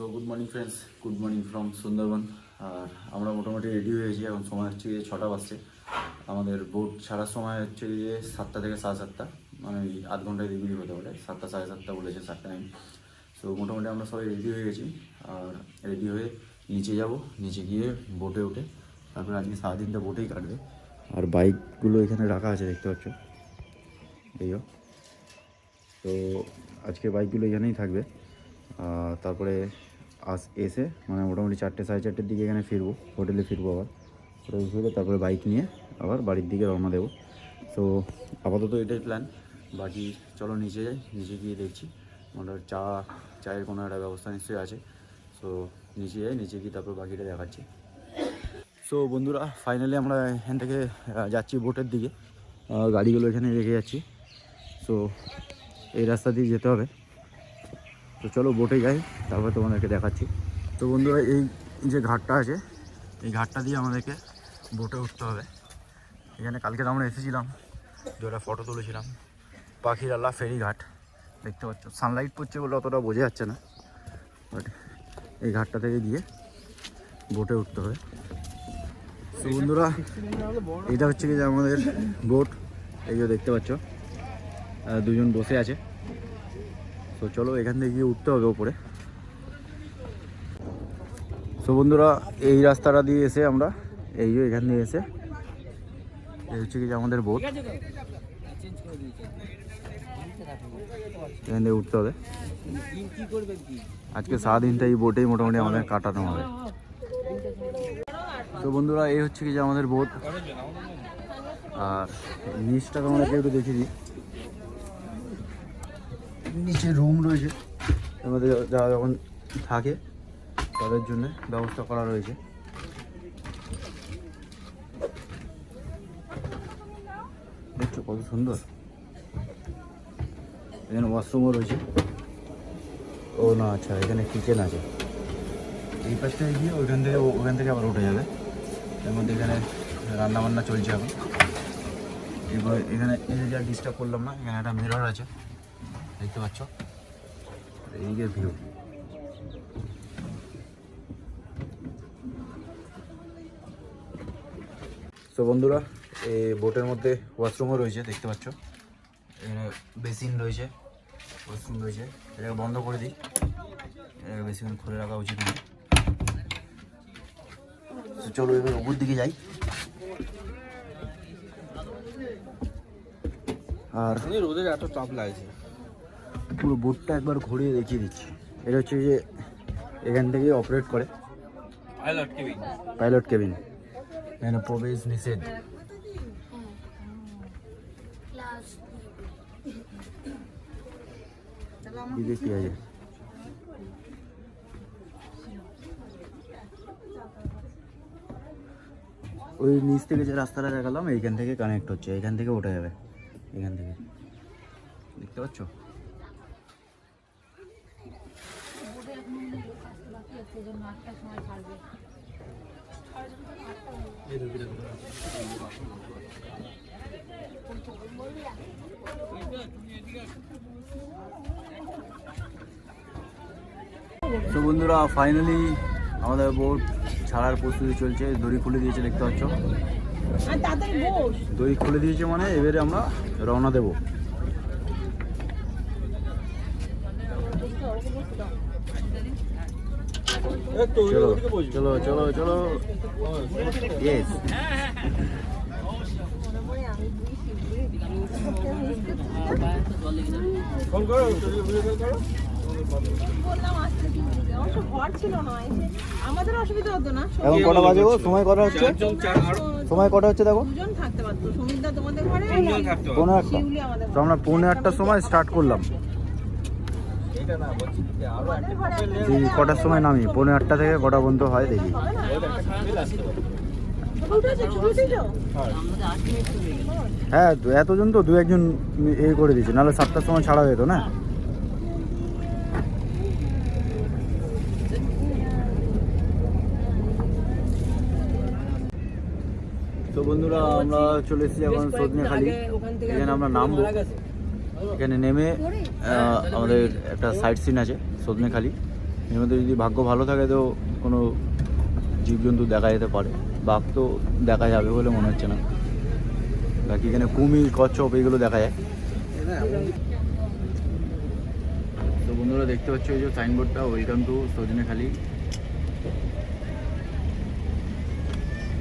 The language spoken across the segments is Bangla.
So good morning friends good morning from Sundarban আর আমরা মোটামুটি রেডি হয়েছি এখন সময় হচ্ছে গিয়ে ছটা বাজছে। আমাদের বোট ছাড়ার সময় হচ্ছে গিয়ে সাতটা থেকে সাড়ে সাতটা। মানে ওই আধ ঘন্টায় দিকে হতে পারে। সাতটা সাড়ে সাতটা বলেছে, সাতটা নাইন সো মোটামুটি আমরা সবাই রেডি হয়ে গেছি। আর রেডি হয়ে নিচে যাব। নিচে গিয়ে বোটে উঠে তারপরে আজকে সারাদিনটা বোটেই কাটবে। আর বাইকগুলো এখানে রাখা আছে, দেখতে পাচ্ছ? এই হোক তো, আজকে বাইকগুলো এখানেই থাকবে। তারপরে আস, এসে মানে মোটামুটি চারটে সাড়ে চারটের দিকে এখানে ফিরবো, হোটেলে ফিরবো আবার। হোটেলে ফিরে তারপরে বাইক নিয়ে আবার বাড়ির দিকে রওনা দেবো। তো আপাতত এটাই প্ল্যান বাকি চলো নিচে যাই, নিচে গিয়ে দেখছি। মোটামুটি চা, চায়ের কোনো একটা ব্যবস্থা নিশ্চয়ই আছে। সো নিচে যাই, নিচে গিয়ে তারপর বাকিটা দেখাচ্ছি। সো বন্ধুরা ফাইনালি আমরা এখান থেকে যাচ্ছি বোটের দিকে। গাড়িগুলো এখানে রেখে যাচ্ছি। সো এই রাস্তা দিয়ে যেতে হবে। তো চলো বোটে যাই, তারপর তোমাদেরকে দেখাচ্ছি। তো বন্ধুরা, এই যে ঘাটটা আছে, এই ঘাটটা দিয়ে আমাদেরকে বোটে উঠতে হবে। এখানে কালকে তো আমরা এসেছিলাম, দু একটা ফটো তুলেছিলাম। পাখির আল্লাহ ফেরি ঘাট দেখতে পাচ্ছ। সানলাইট পড়ছে বলে অতটা বোঝা যাচ্ছে না বাট এই ঘাটটা থেকে গিয়ে বোটে উঠতে হবে। তো বন্ধুরা, এটা হচ্ছে কি যে আমাদের বোট এই যে দেখতে পাচ্ছ দুজন বসে আছে। তো চলো এখান থেকে গিয়ে উঠতে হবে ওপরে তো বন্ধুরা, এই রাস্তাটা দিয়ে এসে আমরা এই এখান দিয়ে এসে, এই হচ্ছে কি যে আমাদের বোট এখান থেকে উঠতে হবে। আজকে সারাদিনটা এই বোটেই মোটামুটি আমাদের কাটানো হবে। তো বন্ধুরা, এই হচ্ছে কি যে আমাদের বোট আর নিচটা তোমাদেরকে একটু দেখিয়ে দিই নিচে রুম রয়েছে। আমাদের যারা যখন থাকে, তাদের জন্য ব্যবস্থা করা রয়েছে। দেখছ কত সুন্দর। এখানে ওয়াশরুমও রয়েছে। ও না আচ্ছা এখানে কিচেন আছে। এই পাশ থেকে গিয়ে ওইখান থেকে ওখান থেকে আবার উঠে যাবে। এর মধ্যে এখানে রান্না বান্না চলছে এখন। এবার এখানে এই যা ডিস্টার্ব করলাম না, এখানে একটা মিরর আছে। দেখতে পাচ্ছ? এইদিকে ভিউ। তো বন্ধুরা এই বোটের মধ্যে ওয়াশরুমও রয়েছে, দেখতে পাচ্ছ? এখানে বেসিন রয়েছে, ওয়াশরুম রয়েছে। এটাকে বন্ধ করে দিই। এটাকে বেসিন খুলে রাখা উচিত নয়। তো চলো এবার উপর দিকে যাই। আর রোদের এত চাপ লাগছে। পুরো বোটটা একবার ঘুরিয়ে দেখিয়ে দিচ্ছি। এটা হচ্ছে যে এখান থেকে অপারেট করে। পাইলট কেবিন পাইলট কেবিন এখানে প্রবেশ নিষেধ। দিকে কি আছে? ওই নিচ থেকে যে রাস্তাটা দেখালাম এইখান থেকে কানেক্ট হচ্ছে। এইখান থেকে উঠে যাবে। এখান থেকে। দেখতে পাচ্ছ? তো বন্ধুরা ফাইনালি আমাদের বোট ছাড়ার প্রস্তুতি চলছে দড়ি খুলে দিয়েছে দেখতে পাচ্ছ দড়ি খুলে দিয়েছে মানে এবারে আমরা রওনা দেব চলো চলো চলো চলো। ইয়েস ফোন করো করো। এখন কটা বাজে গো? সময় কটা হচ্ছে? চারজন চার আরও সময় কটা হচ্ছে দেখো? পনেরো তো আমরা পৌনে আটটার সময় স্টার্ট করলাম। কটার সময় নামি? পৌনে আটটা থেকে কটা পর্যন্ত হয় দেখি। হ্যাঁ। তো এতজন তো দু একজন এ করে দিয়েছে নাহলে সাতটার সময় ছাড়া যেত না? তো বন্ধুরা আমরা চলে এসেছি এখন সজনেখালি। এখানে আমরা নামবো। এখানে নেমে আমাদের একটা সাইট সিন আছে, সজনেখালি। এর মধ্যে যদি ভাগ্য ভালো থাকে তো কোনো জীবজন্তু দেখা যেতে পারে। বাঘ তো দেখা যাবে বলে মনে হচ্ছে না। বাকি এখানে কুমির, কচ্ছপ, এইগুলো দেখা যায়। তো বন্ধুরা দেখতে পাচ্ছ ওই যে সাইনবোর্ডটা ওয়েলকাম টু সজনেখালি।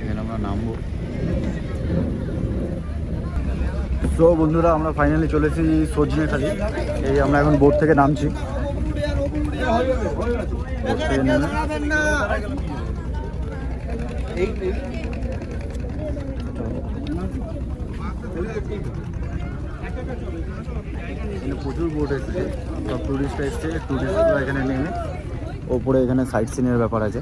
এখানে আমরা নামবো। তো বন্ধুরা, আমরা ফাইনালি চলে এসেছি সজনেখালি এই আমরা এখন বোট থেকে নামছি। প্রচুর বোট এসেছে। সব টুরিস্টরা এসছে টুরিস্টরা এখানে নেমে। ওপরে এখানে সাইট সিনের ব্যাপার আছে।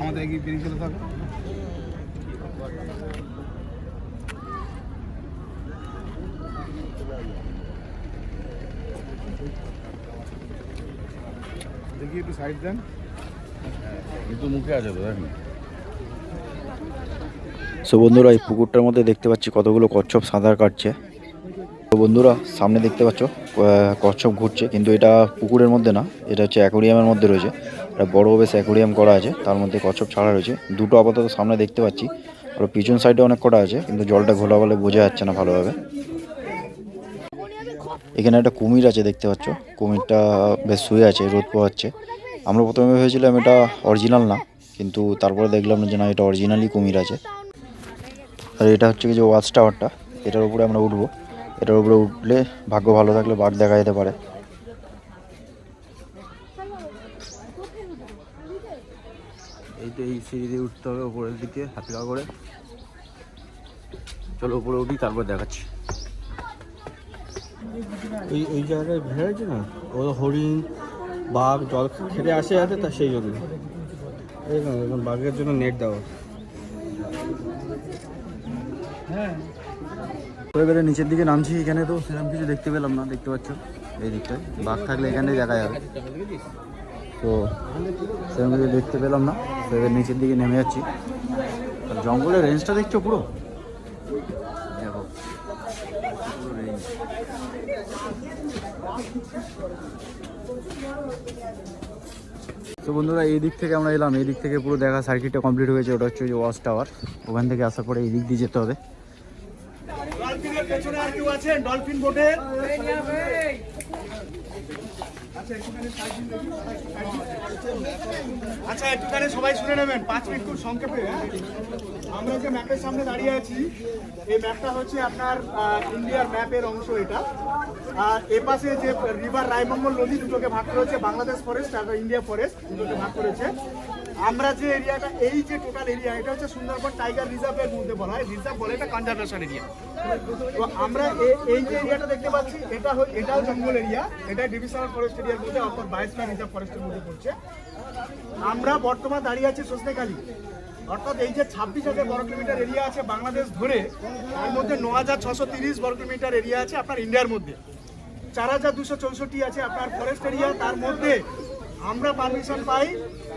আমাদের থাকো দেখি একটু সাইড দেন কিন্তু মুখে আছে তো দেখেন সো বন্ধুরা এই পুকুরটার মধ্যে দেখতে পাচ্ছি কতগুলো কচ্ছপ সাঁতার কাটছে। তো বন্ধুরা সামনে দেখতে পাচ্ছ আহ, কচ্ছপ ঘুরছে কিন্তু এটা পুকুরের মধ্যে না এটা হচ্ছে অ্যাকোরিয়ামের মধ্যে রয়েছে। এটা বড় বেশ অ্যাকোরিয়াম করা আছে তার মধ্যে কচ্ছপ ছাড়া রয়েছে। দুটো আপাতত সামনে দেখতে পাচ্ছি আর পিছন সাইডে অনেক কটা আছে কিন্তু জলটা ঘোলা বলে বোঝা যাচ্ছে না ভালোভাবে। এখানে একটা কুমির আছে দেখতে পাচ্ছ। কুমিরটা বেশ শুয়ে আছে, রোদ পোহাচ্ছে। আমরা প্রথমে ভেবেছিলাম এটা অরিজিনাল না, কিন্তু তারপরে দেখলাম যে না, এটা অরিজিনালই কুমির আছে। আর এটা হচ্ছে কি যে ওয়াচ টাওয়ারটা এটার উপরে আমরা উঠবো। এটার উপরে উঠলে ভাগ্য ভালো থাকলে বাঘ দেখা যেতে পারে। এই সিঁড়ি দিয়ে উঠতে হবে, উপরের দিকে হাতলা করে। চলো উপরে উঠি, তারপর দেখাচ্ছি। এই এই জায়গায় ভিড় হয়েছে না? ও হরিণ, বাঘ, জল খেতে আসে আছে তা সেই জন্য। বাঘের জন্য নেট দেওয়া। এবারে নিচের দিকে নামছি, এখানে তো সেরকম কিছু দেখতে পেলাম না, দেখতে পাচ্ছ? এই দিকটায়। বাঘ থাকলে এখানে দেখা যাবে। তো সেরকম কিছু দেখতে পেলাম না এবার নিচের দিকে নেমে যাচ্ছি। জঙ্গলের রেঞ্জটা দেখছ পুরো দেখো পুরো range। তো বন্ধুরা এই দিক থেকে আমরা এলাম। এই দিক থেকে পুরো দেখা সার্কিটটা কমপ্লিট হয়েছে। ওটা হচ্ছে ওই যে ওয়াচ টাওয়ার ওখান থেকে আসার পরে এই দিক দিয়ে যেতে হবে। ডলফিনের পেছনে আর কেউ আছেন? ডলফিন বোটে আচ্ছা একটুখানি সবাই শুনে নেবেন, পাঁচ মিনিট খুব সংক্ষেপে? আমরা যে ম্যাপের সামনে দাঁড়িয়ে আছি। এই ম্যাপটা হচ্ছে আপনার ইন্ডিয়ার ম্যাপের অংশ এটা। আর এপাশে পাশে যে রিভার রায়মঙ্গল নদী দুটোকে ভাগ করেছে, বাংলাদেশ ফরেস্ট আর ইন্ডিয়া ফরেস্ট দুটোকে ভাগ করেছে। আমরা যে এরিয়াটা, এই যে টোটাল এরিয়া এটা হচ্ছে সুন্দরবন টাইগার রিজার্ভের মধ্যে বলা হয়। রিজার্ভ বলে এটা কনজারভেশন এরিয়া তো আমরা এই যে এরিয়াটা দেখতে পাচ্ছি, এটা এটাও জঙ্গল এরিয়া এটা ডিভিশনাল ফরেস্ট এরিয়ার মধ্যে, অর্থাৎ বাইশটা রিজার্ভ ফরেস্টের মধ্যে পড়ছে। আমরা বর্তমান দাঁড়িয়ে আছি সজনেখালি অর্থাৎ এই যে ছাব্বিশ হাজার বর্গ কিলোমিটার এরিয়া আছে বাংলাদেশ ধরে, তার মধ্যে ন হাজার ছশো তিরিশ বর্গ কিলোমিটার এরিয়া আছে আপনার ইন্ডিয়ার মধ্যে। চার হাজার দুশো চৌষট্টি আছে আপনার ফরেস্ট এরিয়া তার মধ্যে আমরা পারমিশন পাই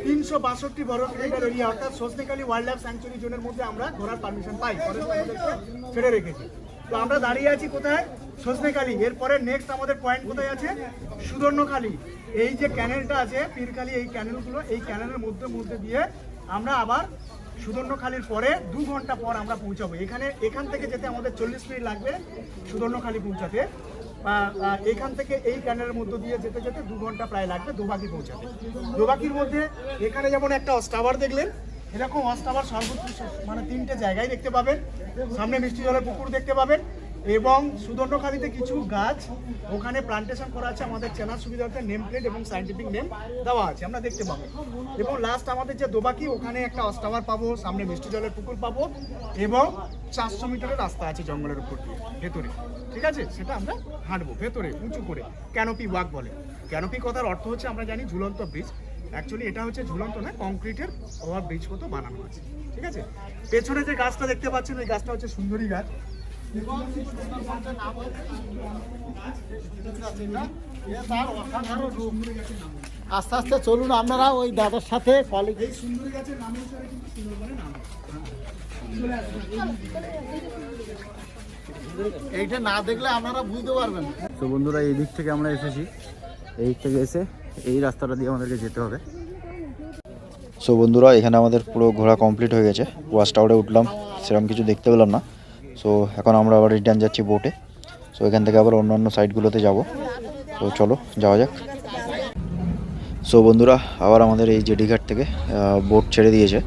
তিনশো বাষট্টি বর্গ কিলোমিটার এরিয়া, অর্থাৎ সজনেখালি ওয়াইল্ড লাইফ স্যাংচুরি জোনের মধ্যে আমরা ঘোরার পারমিশন পাই। ছেড়ে রেখেছি। তো আমরা দাঁড়িয়ে আছি কোথায়? সজনেখালি এরপরে নেক্সট আমাদের পয়েন্ট কোথায় আছে? সুদর্ণখালি। এই যে ক্যানেলটা আছে, পীরখালি এই ক্যানেলগুলো, এই ক্যানেলের মধ্যে মধ্যে দিয়ে আমরা আবার সুদর্ণখালির পরে দু ঘণ্টা পর আমরা পৌঁছাবো। এখানে, এখান থেকে যেতে আমাদের চল্লিশ মিনিট লাগবে সুদর্ণখালি পৌঁছাতে। এখান থেকে এই ক্যানেলের মধ্য দিয়ে যেতে যেতে দু ঘণ্টা প্রায় লাগবে দুবাকি পৌঁছাতে দুবাকির মধ্যে এখানে যেমন একটা অস্টাবার দেখলেন, এরকম অস্টাবার সর্বোচ্চ মানে তিনটে জায়গায় দেখতে পাবেন। সামনে মিষ্টি জলের পুকুর দেখতে পাবেন। এবং সুদর্ণখালিতে কিছু গাছ ওখানে প্লান্টেশন করা আছে, আমাদের চেনার সুবিধার্থে নেম প্লেট এবং সাইন্টিফিক নেম দেওয়া আছে, আমরা দেখতে পাবো। এবং লাস্ট আমাদের যে দোবাকি, ওখানে একটা অস্টাওয়ার পাবো, সামনে মিষ্টি জলের পুকুর পাবো এবং চারশো মিটারের রাস্তা আছে জঙ্গলের উপর দিয়ে, ভেতরে। ঠিক আছে? সেটা আমরা হাঁটবো, ভেতরে, উঁচু করে। ক্যানোপি ওয়াক বলে। ক্যানোপি কথার অর্থ হচ্ছে, আমরা জানি ঝুলন্ত ব্রিজ অ্যাকচুয়ালি এটা হচ্ছে ঝুলন্ত না কংক্রিটের ওভার ব্রিজ মতো বানানো আছে। ঠিক আছে? পেছনে যে গাছটা দেখতে পাচ্ছেন, ওই গাছটা হচ্ছে সুন্দরী গাছ। আস্তে আস্তে চলুন আপনারা ওই দাদার সাথে কলেজ এই সুন্দরী গাছের নাম অনুসারে কিন্তু সুন্দরবনের নাম এইটা না দেখলে আপনারা বুঝতে পারবেন। তো বন্ধুরা এই দিক থেকে আমরা এসেছি। এই দিক থেকে এসে এই রাস্তাটা দিয়ে আমাদেরকে যেতে হবে। সো বন্ধুরা এখানে আমাদের পুরো ঘোরা কমপ্লিট হয়ে গেছে। ওয়াচ টাওয়ারে উঠলাম। সেরকম কিছু দেখতে পেলাম না। সো এখন আমরা আবার রিটার্ন যাচ্ছি বোটে সো এখান থেকে আবার অন্যান্য সাইটগুলোতে যাব। তো চলো, যাওয়া যাক। সো বন্ধুরা, আবার আমাদের এই জেডিঘাট থেকে বোট ছেড়ে দিয়েছে।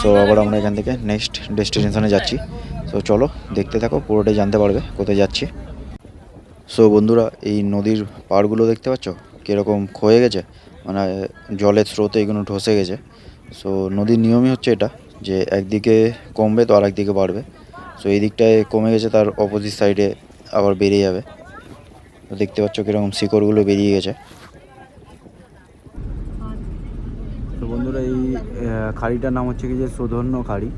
সো আবার আমরা এখান থেকে নেক্সট ডেস্টিনেশনে যাচ্ছি। সো চলো, দেখতে থাকো, পুরোটাই জানতে পারবে, কোথায় যাচ্ছি। সো বন্ধুরা, এই নদীর পাড়গুলো দেখতে পাচ্ছ? কীরকম ক্ষয়ে গেছে? মানে জলের স্রোতে এগুলো ঠসে গেছে। সো নদীর নিয়মই হচ্ছে এটা, যে একদিকে কমবে তো আর একদিকে বাড়বে। সো এই দিকটায় কমে গেছে, তার অপোজিট সাইডে আবার বেরিয়ে যাবে। দেখতে পাচ্ছ কীরকম শিকড়গুলো বেরিয়ে গেছে। তো বন্ধুরা, এই খাড়িটার নাম হচ্ছে কি যে সোধন্য খাড়ি।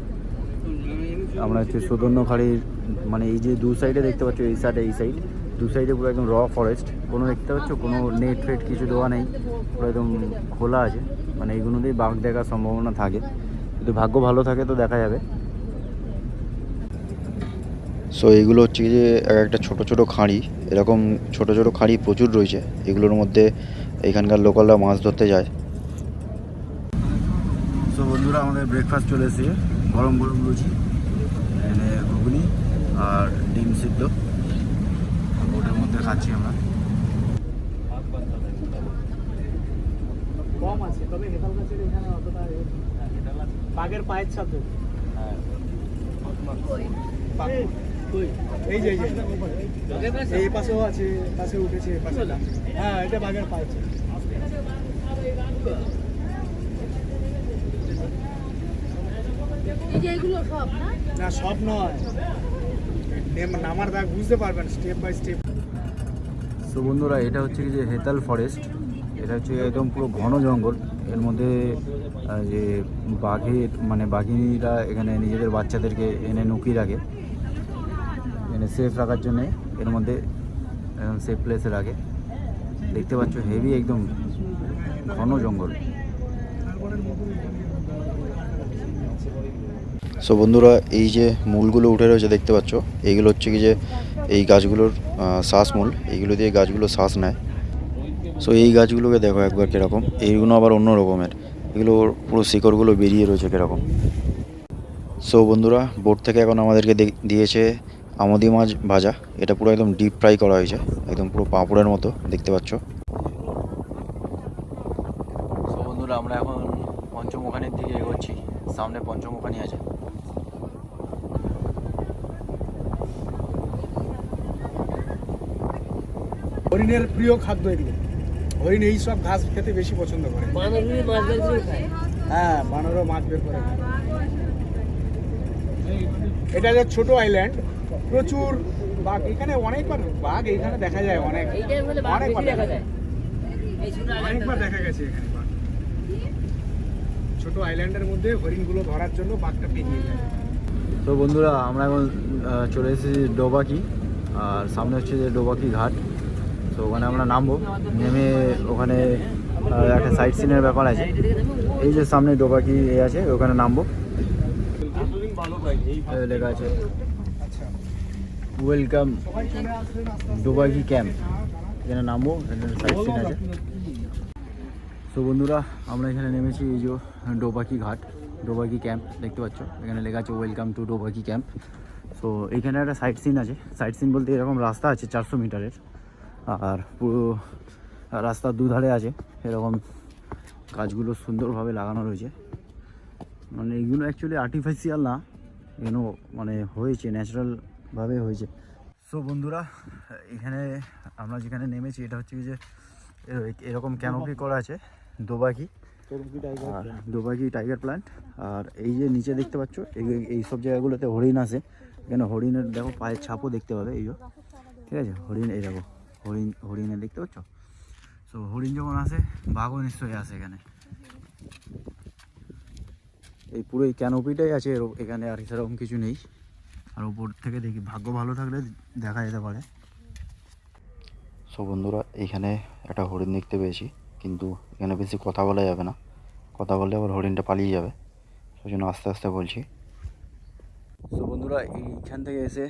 আমরা হচ্ছে সোধন্য খাড়ির মানে এই যে দু সাইডে দেখতে পাচ্ছ, এই সাইডে এই সাইড দু সাইডে পুরো একদম র ফরেস্ট কোনো দেখতে পাচ্ছ? কোনো নেট ফেট কিছু দেওয়া নেই। পুরো একদম খোলা আছে। মানে এইগুলোতেই বাঘ দেখার সম্ভাবনা থাকে। যদি ভাগ্য ভালো থাকে, তো দেখা যাবে। সো এইগুলো হচ্ছে যে এক একটা ছোট ছোট খাঁড়ি এরকম ছোট ছোট খাঁড়ি প্রচুর রয়েছে। এগুলোর মধ্যে এখানকার লোকালরা মাছ ধরতে যায়। সো বন্ধুরা আমাদের ব্রেকফাস্ট চলে এসেছে। গরম গরম এখানে ঘুগনি আর ডিম সিদ্ধ। ওটার মধ্যে খাচ্ছি আমরা। কম আছে তবে হেতাল গাছের এখানে অতটা বাঘের পায়ের সাথে এই- এই যে এই পাশেও আছে পাশে উঠেছে পাশে হ্যাঁ এটা বাঘের পায়ের ছাপ। এই যে এগুলো সব না? না সব নয়। নামার দাগ বুঝতে পারবেন স্টেপ বাই স্টেপ সো বন্ধুরা এটা হচ্ছে কি যে হেতাল ফরেস্ট এটা হচ্ছে একদম পুরো ঘন জঙ্গল। এর মধ্যে যে বাঘের মানে বাঘিনীরা এখানে নিজেদের বাচ্চাদেরকে এনে নুকিয়ে রাখে। এনে সেফ রাখার জন্যে এর মধ্যে সেফ প্লেসে রাখে। দেখতে পাচ্ছ হেভি একদম ঘন জঙ্গল। সো বন্ধুরা, এই যে মূলগুলো উঠে রয়েছে দেখতে পাচ্ছ, এইগুলো হচ্ছে কি যে এই গাছগুলোর শ্বাসমূল এইগুলো দিয়ে গাছগুলো শ্বাস নেয়। সো এই গাছগুলোকে দেখো একবার কীরকম। এইগুলো আবার অন্য রকমের। এগুলোর পুরো শিকড়গুলো বেরিয়ে রয়েছে কীরকম। সো বন্ধুরা বোট থেকে এখন আমাদেরকে দিয়েছে আমদি মাছ ভাজা এটা পুরো একদম ডিপ ফ্রাই করা হয়েছে একদম পুরো পাঁপড়ের মতো দেখতে পাচ্ছ। বন্ধুরা আমরা এখন পঞ্চমুখানির দিকে এগোচ্ছি সামনে পঞ্চমুখানি আছে। হরিণের প্রিয় খাদ্য এগুলো। হরিণ এই সব ঘাস খেতে বেশি পছন্দ করে। হ্যাঁ বানরও মাছ বের করে এটা যে ছোট আইল্যান্ড প্রচুর বাঘ। এখানে অনেকবার বাঘ এখানে দেখা যায় অনেক। অনেকবার দেখা যায়। অনেকবার দেখা গেছে এখানে বাঘ। ছোট আইল্যান্ডের মধ্যে হরিণগুলো ধরার জন্য বাঘটা পেরিয়ে যায়। তো বন্ধুরা আমরা এখন চলে এসেছি ডোবাকি। আর সামনে হচ্ছে যে ডোবাকি ঘাট। তো ওখানে আমরা নামবো। নেমে ওখানে একটা সাইট সিনের ব্যাপার আছে। এই যে সামনে ডোবাকি এ আছে ওখানে নামবো। লেখা আছে। ওয়েলকাম। ডোবাকি ক্যাম্প এখানে নামবো সিন আছে। তো বন্ধুরা, আমরা এখানে নেমেছি এই যে ডোবাকি ঘাট ডোবাকি ক্যাম্প দেখতে পাচ্ছ? এখানে লেখা আছে welcome to Dobaki camp so এখানে একটা সাইট সিন আছে। সাইট সিন বলতে এরকম রাস্তা আছে চারশো মিটারের। আর পুরো রাস্তার দুধারে আছে। এরকম গাছগুলো সুন্দরভাবে লাগানো রয়েছে। মানে এগুলো অ্যাকচুয়ালি আর্টিফিশিয়াল না। এগুলো মানে হয়েছে ন্যাচারালভাবে হয়েছে। সো বন্ধুরা এখানে আমরা যেখানে নেমেছি এটা হচ্ছে যে এরকম ক্যানোপি করা আছে দোবাকি। আর দোবাকি টাইগার প্ল্যান্ট আর এই যে নিচে দেখতে পাচ্ছ এই- এই সব জায়গাগুলোতে হরিণ আছে। এখানে হরিণের দেখো পায়ের ছাপও দেখতে পাবে এই যে। ঠিক আছে? হরিণ এই দেখো হরিণ হরিণের দেখতে পাচ্ছ? সো হরিণ যখন আসে বাঘও নিশ্চয়ই আসে এখানে। এই পুরো এই ক্যানোপিটাই আছে এর- এখানে আর সেরকম কিছু নেই। আর উপর থেকে দেখি ভাগ্য ভালো থাকলে দেখা যেতে পারে। সো বন্ধুরা এইখানে একটা হরিণ দেখতে পেয়েছি, কিন্তু এখানে বেশি কথা বলা যাবে না। কথা বললে আবার হরিণটা পালিয়ে যাবে। সেই জন্য আস্তে আস্তে বলছি। সো বন্ধুরা, এইখান থেকে এসে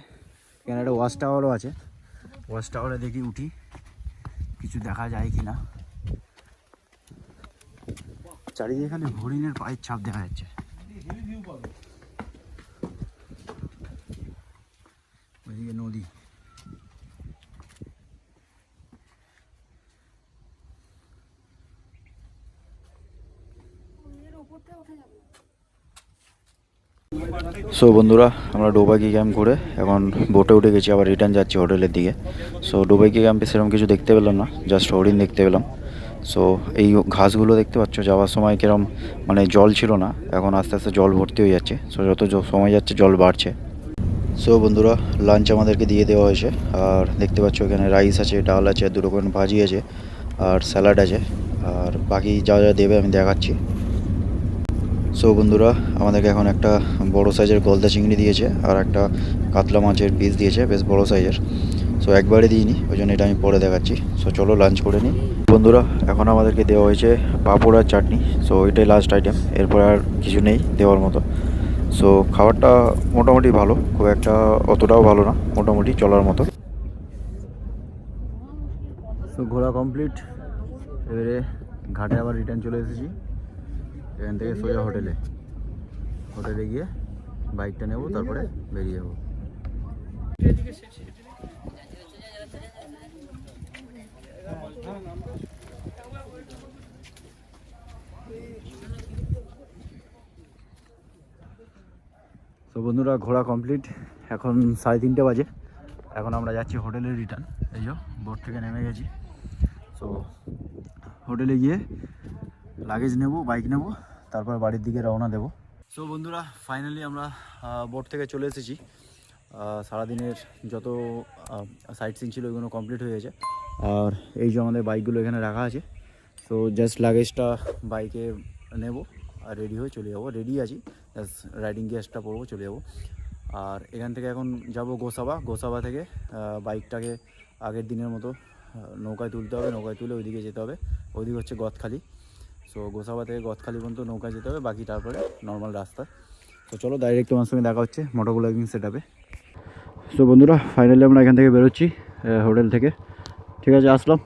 এখানে একটা ওয়াচ টাওয়ারও আছে। ওয়াচ টাওয়ারে দেখি উঠি, কিছু দেখা যায় কি না চারিদিকে এখানে হরিণের পায়ের ছাপ দেখা যাচ্ছে। ওইদিকে নদী সো বন্ধুরা, আমরা ডোবাকি ক্যাম্প ঘুরে এখন বোটে উঠে গেছি, আবার রিটার্ন যাচ্ছি হোটেলের দিকে। সো ডোবাকি ক্যাম্পে সেরকম কিছু দেখতে পেলাম না জাস্ট হরিণ দেখতে পেলাম। সো এই ঘাসগুলো দেখতে পাচ্ছ, যাওয়ার সময় কিরম মানে জল ছিল না, এখন আস্তে আস্তে জল ভর্তি হয়ে যাচ্ছে। সো যত সময় যাচ্ছে, জল বাড়ছে। সো বন্ধুরা লাঞ্চ আমাদেরকে দিয়ে দেওয়া হয়েছে। আর দেখতে পাচ্ছ এখানে রাইস আছে, ডাল আছে দু রকমের ভাজি আছে, আর স্যালাড আছে। আর বাকি যা যা দেবে আমি দেখাচ্ছি। সো বন্ধুরা, আমাদেরকে এখন একটা বড় সাইজের গলদা চিংড়ি দিয়েছে, আর একটা কাতলা মাছের পিস দিয়েছে, বেশ বড় সাইজের সো একবারে দিইনি ওই জন্য এটা আমি পরে দেখাচ্ছি। সো চলো লাঞ্চ করে নিই। বন্ধুরা, এখন আমাদেরকে দেওয়া হয়েছে পাঁপড় আর চাটনি। সো এটাই লাস্ট আইটেম এরপর আর কিছু নেই দেওয়ার মতো। সো খাবারটা মোটামুটি ভালো, খুব একটা অতটাও ভালো না, মোটামুটি চলার মতো। সো ঘোরা কমপ্লিট এবারে ঘাটে আবার রিটার্ন চলে এসেছি। এখান থেকে সোজা হোটেলে। হোটেলে গিয়ে বাইকটা নেব, তারপরে বেরিয়ে যাব। তো বন্ধুরা, ঘোরা কমপ্লিট এখন সাড়ে তিনটে বাজে। এখন আমরা যাচ্ছি হোটেলে রিটার্ন এই যো বোট থেকে নেমে গেছি। সো হোটেলে গিয়ে লাগেজ নেব বাইক নেব, তারপর বাড়ির দিকে রওনা দেব। সো বন্ধুরা ফাইনালি আমরা বোট থেকে চলে এসেছি। সারাদিনের যত সাইট সিন ছিল ওইগুলো কমপ্লিট হয়ে গেছে। আর এই যে আমাদের বাইকগুলো এখানে রাখা আছে। সো জাস্ট লাগেজটা বাইকে নেব আর রেডি হয়ে চলে যাব। রেডি আছি। রাইডিং গিয়ার্সটা পরবো, চলে যাব। আর এখান থেকে এখন যাব গোসাবা। গোসাবা থেকে বাইকটাকে আগের দিনের মতো নৌকায় তুলতে হবে। নৌকায় তুলে ওইদিকে যেতে হবে। ওইদিকে হচ্ছে গদখালি। সো গোসাবা থেকে গদখালি পর্যন্ত নৌকায় যেতে হবে। বাকি তারপরে নর্মাল রাস্তা। তো চলো ডাইরেক্ট তোমার সঙ্গে দেখা হচ্ছে মোটর সেট আপে সো বন্ধুরা ফাইনালি আমরা এখান থেকে বেরোচ্ছি হোটেল থেকে। ঠিক আছে, আসলাম।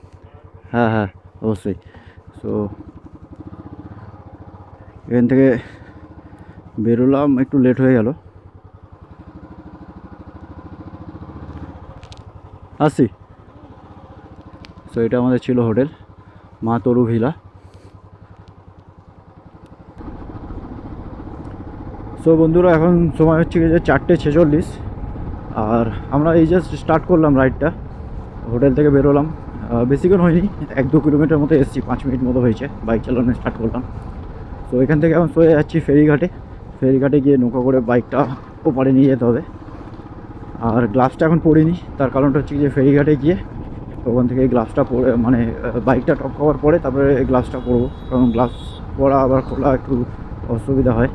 হ্যাঁ হ্যাঁ অবশ্যই। সো এখান থেকে বেরোলাম, একটু লেট হয়ে গেল। আসি। সো এটা আমাদের ছিল হোটেল, মা তরু ভিলা। সো বন্ধুরা, এখন সময় হচ্ছে যে চারটে ছেচল্লিশ। আর আমরা এই জাস্ট স্টার্ট করলাম রাইডটা হোটেল থেকে বেরোলাম। বেশিক্ষণ হয়নি, এক দু কিলোমিটার মতো এসেছি, পাঁচ মিনিট মতো হয়েছে। বাইক চালানো স্টার্ট করলাম। তো এখান থেকে এখন সোজা যাচ্ছি ফেরিঘাটে। ফেরিঘাটে গিয়ে নৌকা করে বাইকটা ওপারে নিয়ে যেতে হবে। আর গ্লাভসটা এখন পরিনি তার কারণটা হচ্ছে যে ফেরিঘাটে গিয়ে ওখান থেকে গ্লাভসটা পরে মানে বাইকটা টপ কভার পরে তারপরে গ্লাভসটা পরবো কারণ গ্লাভস পরা আবার খোলা একটু অসুবিধা হয়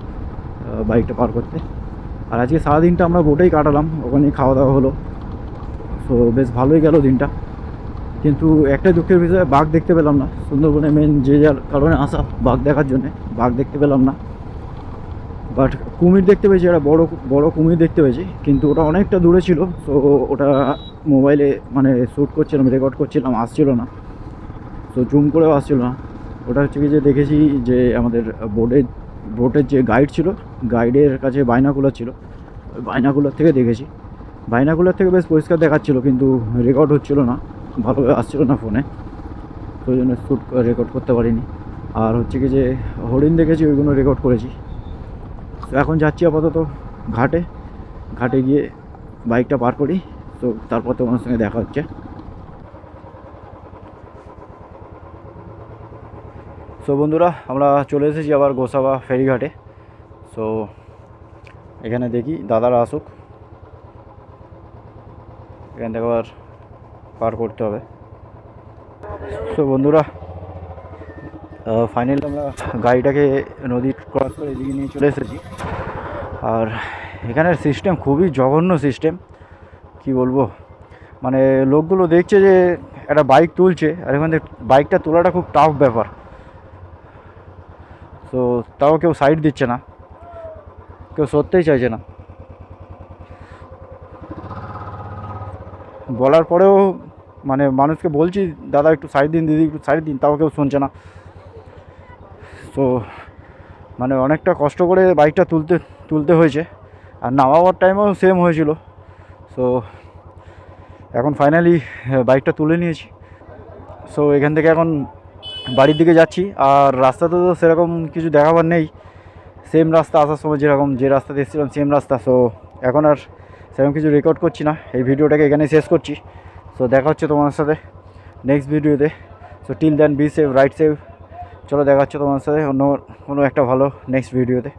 বাইকটা পার করতে। আর আজকে সারাদিনটা আমরা বোটেই কাটালাম, ওখানেই খাওয়া দাওয়া হলো। তো বেশ ভালোই গেল দিনটা। কিন্তু একটা দুঃখের বিষয়ে, বাঘ দেখতে পেলাম না। সুন্দরবনে মেন যে যার কারণে আসা, বাঘ দেখার জন্যে, বাঘ দেখতে পেলাম না। বাট কুমির দেখতে পেয়েছি, একটা বড় বড় কুমির দেখতে পেয়েছি, কিন্তু ওটা অনেকটা দূরে ছিল, তো ওটা মোবাইলে মানে শ্যুট করছিলাম রেকর্ড করছিলাম, আসছিল না। তো জুম করেও আসছিল না। ওটা হচ্ছে কি যে দেখেছি যে আমাদের বোর্ডের বোটের যে গাইড ছিল গাইডের কাছে বাইনাকুলার ছিল। বাইনাকুলার থেকে দেখেছি। বাইনাকুলার থেকে বেশ পরিষ্কার দেখাচ্ছিল, কিন্তু রেকর্ড হচ্ছিল না, ভালোভাবে আসছিল না ফোনে ওই জন্য শ্যুট রেকর্ড করতে পারিনি। আর হচ্ছে কি যে হরিণ দেখেছি, ওইগুলো রেকর্ড করেছি। তো এখন যাচ্ছি আপাতত ঘাটে। ঘাটে গিয়ে বাইকটা পার করি, তো তারপর তোমার সঙ্গে দেখা হচ্ছে। সো বন্ধুরা, আমরা চলে এসেছি আবার গোসাবা ফেরিঘাটে। সো এখানে দেখি দাদারা আসুক। এখান থেকে আবার পার করতে হবে। সো বন্ধুরা ফাইনালি আমরা গাড়িটাকে নদী ক্রস করে এদিকে নিয়ে চলে এসেছি। আর এখানের সিস্টেম খুবই জঘন্য সিস্টেম কি বলব? মানে লোকগুলো দেখছে যে একটা বাইক তুলছে, আর এখান থেকে বাইকটা তোলাটা খুব টাফ ব্যাপার। তো তাও কেউ সাইড দিচ্ছে না। কেউ সরতেই চাইছে না। বলার পরেও মানে মানুষকে বলছি, দাদা, একটু সাইড দিন, দিদি, একটু সাইড দিন। তাও কেউ শুনছে না। তো মানে অনেকটা কষ্ট করে বাইকটা তুলতে তুলতে হয়েছে। আর নামাবার টাইমেও সেম হয়েছিল। সো এখন ফাইনালি বাইকটা তুলে নিয়েছি। সো এখান থেকে এখন বাড়ির দিকে যাচ্ছি। আর রাস্তাতে তো সেরকম কিছু দেখাবার নেই। সেম রাস্তা আসার সময় যেরকম যে রাস্তাতে এসেছিলাম সেম রাস্তা। সো এখন আর সেরকম কিছু রেকর্ড করছি না। এই ভিডিওটাকে এখানে শেষ করছি। সো দেখা হচ্ছে তোমার সাথে নেক্সট ভিডিওতে so till then be safe ride safe চলো দেখা হচ্ছে তোমার সাথে অন্য কোনো একটা ভালো নেক্সট ভিডিওতে